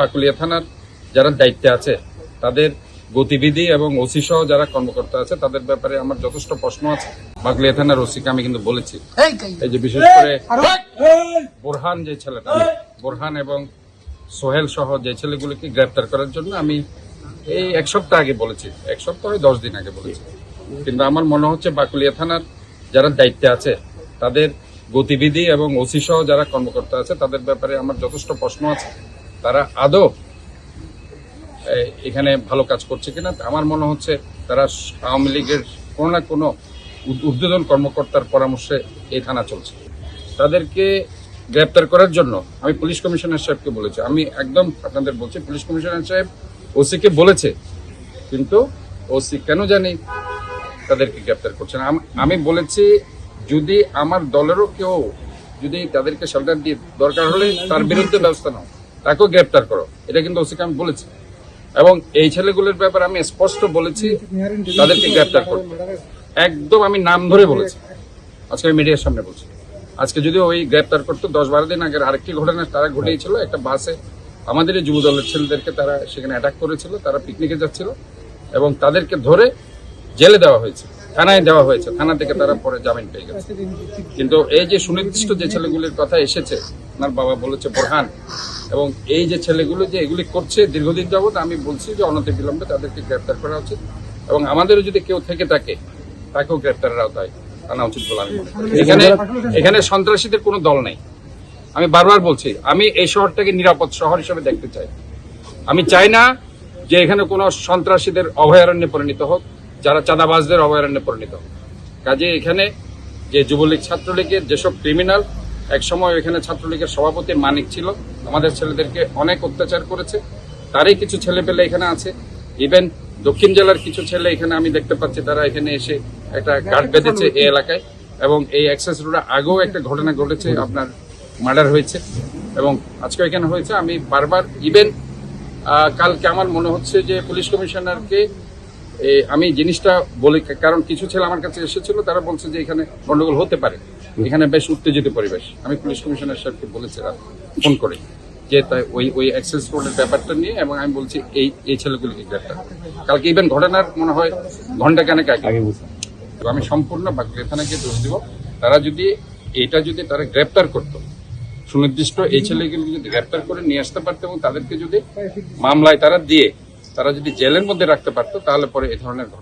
বাকুলিয়া থানার যারা দায়িত্বে আছে তাদের গতিবিধি এবং ওসি সহ যারা কর্মকর্তা আছে তাদের ব্যাপারে আমার যথেষ্ট প্রশ্ন আছে। বাকুলিয়া থানার ওসিকে আমি কিন্তু বলেছি। এই যে বিশেষ করে বোরহান যে ছেলেটা বোরহান এবং সোহেল সহ যে ছেলেগুলোকে গ্রেপ্তার করার জন্য আমি এই এক সপ্তাহ আগে বলেছি। এক সপ্তাহ দশ দিন আগে বলেছি। কিন্তু আমার মনে হচ্ছে বাকুলিয়া থানার যারা দায়িত্বে আছে তাদের গতিবিধি এবং ওসি সহ যারা কর্মকর্তা আছে তাদের ব্যাপারে আমার যথেষ্ট প্রশ্ন আছে। তারা আদৌ এখানে ভালো কাজ করছে কিনা? আমার মনে হচ্ছে তারা আওয়ামী লীগের কোনো না কোনো ঊর্ধ্বতন কর্মকর্তার পরামর্শে এই থানা চলছে। তাদেরকে গ্রেপ্তার করার জন্য আমি পুলিশ কমিশনার সাহেবকে বলেছি। আমি একদম আপনাদের বলছি, পুলিশ কমিশনার সাহেব ওসিকে বলেছে, কিন্তু ওসি কেন জানি তাদেরকে গ্রেপ্তার করছে না। আমি বলেছি, যদি আমার দলেরও কেউ যদি তাদেরকে শেল্টার দিয়ে দরকার হলে তার বিরুদ্ধে ব্যবস্থা নাও। তাকেও গ্রেপ্তার করো। এটা কিন্তু ওসিকে আমি বলেছি। এবং এই ছেলেগুলোর ব্যাপারে আমি স্পষ্ট বলেছি, তাদেরকে গ্রেপ্তার করতে একদম আমি নাম ধরে বলেছি। আজকে আমি মিডিয়ার সামনে বলছি। আজকে যদি ওই গ্রেপ্তার করতো, দশ বারো দিন আগের আরেকটি ঘটনা তারা ঘটিয়েছিল, একটা বাসে আমাদের এই যুব দলের ছেলেদেরকে তারা সেখানে অ্যাটাক করেছিল, তারা পিকনিকে যাচ্ছিল, এবং তাদেরকে ধরে জেলে দেওয়া হয়েছে, থানায় দেওয়া হয়েছে। থানা থেকে তারা পরে জামিন পেয়ে গেছে। কিন্তু এই যে সুনির্দিষ্ট যে ছেলেগুলির কথা এসেছে আপনার বাবা বলেছে, বোরহান এবং এই যে ছেলেগুলো যে এগুলি করছে দীর্ঘদিন যাবৎ আমি বলছি যে অনতি বিলম্বে তাদেরকে গ্রেপ্তার করা উচিত এবং আমাদেরও যদি কেউ থেকে থাকে তাকেও গ্রেপ্তারের আওতায় আনা উচিত বলে আমি এখানে এখানে সন্ত্রাসীদের কোনো দল নেই। আমি বারবার বলছি আমি এই শহরটাকে নিরাপদ শহর হিসেবে দেখতে চাই। আমি চাই না যে এখানে কোনো সন্ত্রাসীদের অভয়ারণ্যে পরিণত হোক যারা চাঁদাবাজদের অভয়ারণ্যে পরিণত হোক। কাজে এখানে যে যুবলীগ ছাত্রলীগের যেসব ক্রিমিনাল এক সময় এখানে ছাত্রলীগের সভাপতি মানিক ছিল। আমাদের ছেলেদেরকে অনেক অত্যাচার করেছে। তারই কিছু ছেলে পেলে এখানে আছে। ইভেন দক্ষিণ জেলার কিছু ছেলে এখানে আমি দেখতে পাচ্ছি তারা এখানে এসে একটা গার্ড বেঁধেছে এই এলাকায়। এবং এই অ্যাক্সেস রোডে আগেও একটা ঘটনা ঘটেছে আপনার মার্ডার হয়েছে। এবং আজকে এখানে হয়েছে। আমি বারবার ইভেন কালকে আমার মনে হচ্ছে যে পুলিশ কমিশনারকে আমি জিনিসটা বলি কারণ কিছু ছেলে আমার কাছে এসেছিল তারা বলছে যে এখানে গন্ডগোল হতে পারে। এখানে বেশ উত্তেজিত পরিবেশ। আমি পুলিশ কমিশনার সাহেবকে বলেছিলাম ফোন করে যে তাই ওই ওই অ্যাক্সেস রোডের ব্যাপারটা নিয়ে এবং আমি বলছি এই এই ছেলেগুলিকে গ্রেপ্তার কালকে ইভেন ঘটনার মনে হয় ঘণ্টা কানেক আগে তো আমি সম্পূর্ণ বাকলিয়া থানাকে দোষ দিব। তারা যদি এটা যদি তারা গ্রেপ্তার করতো সুনির্দিষ্ট এই ছেলেগুলো যদি গ্রেপ্তার করে নিয়ে আসতে পারতো এবং তাদেরকে যদি মামলায় তারা দিয়ে তারা যদি জেলের মধ্যে রাখতে পারতো তাহলে পরে এ ধরনের ঘটনা।